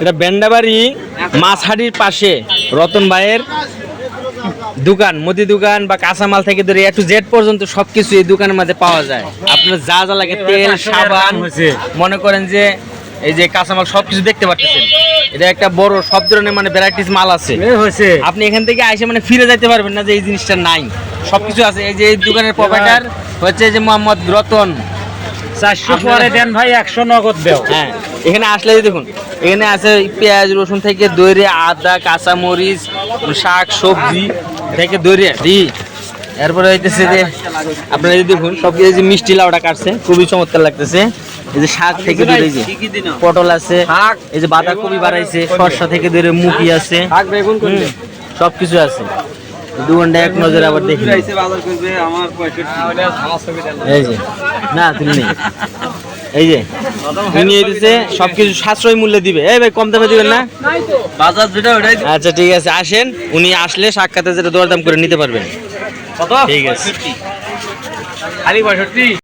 এটা বেন্ডাবাড়ি মাছহাটির পাশে রতন ভাইয়ের দোকান মুদি দোকান বা কাঁচামাল থেকে ধরে একটু জেড পর্যন্ত সবকিছু এই দোকানের মধ্যে পাওয়া যায়। আপনার যা যা লাগে তেল সাবান মনে করেন যে এই যে কাঁচামাল সবকিছু দেখতে পাচ্ছেন এটা একটা বড় সব ধরনের মানে ভ্যারাইটিস মাল আছে। আপনি এখান থেকে আইসে মানে ফিরে যাইতে পারবেন না যে এই জিনিসটা নাই। সবকিছু আছে। এই যে এই দোকানের প্রোভাইডার হচ্ছে যে মোহাম্মদ রতন। চারশো পরে দেন ভাই একশো নগদ দেও। হ্যাঁ এখানে আসলে দেখুন এখানে আছে পেঁয়াজ রসুন থেকে দইরে আদা কাঁচা মরিচ শাক সবজি থেকে দইরে দি এরপরে হইতেছে যে আপনারা এই দেখুন সব কিছু যে মিষ্টি লাউটা কাটছে খুবই চমৎকার লাগতেছে। এই যে শাক থেকে দইরে যে পটল আছে এই যে বাঁধাকপি বাড়াইছে শসা থেকে দইরে মুখি আছে সবকিছু আছে। দোকানটা এক নজরে আবার দেখি। এই যে না তুমি নেই। এই যে সবকিছু সাশ্রয় মূল্যে দিবে। এই ভাই কম দামে দিবেন না? বাজার যেটা ওটাই আচ্ছা ঠিক আছে আসেন। উনি আসলে সাক্ষাতে যেটা দরদাম করে নিতে পারবেন। ঠিক আছে। পঁয়ষট্টি।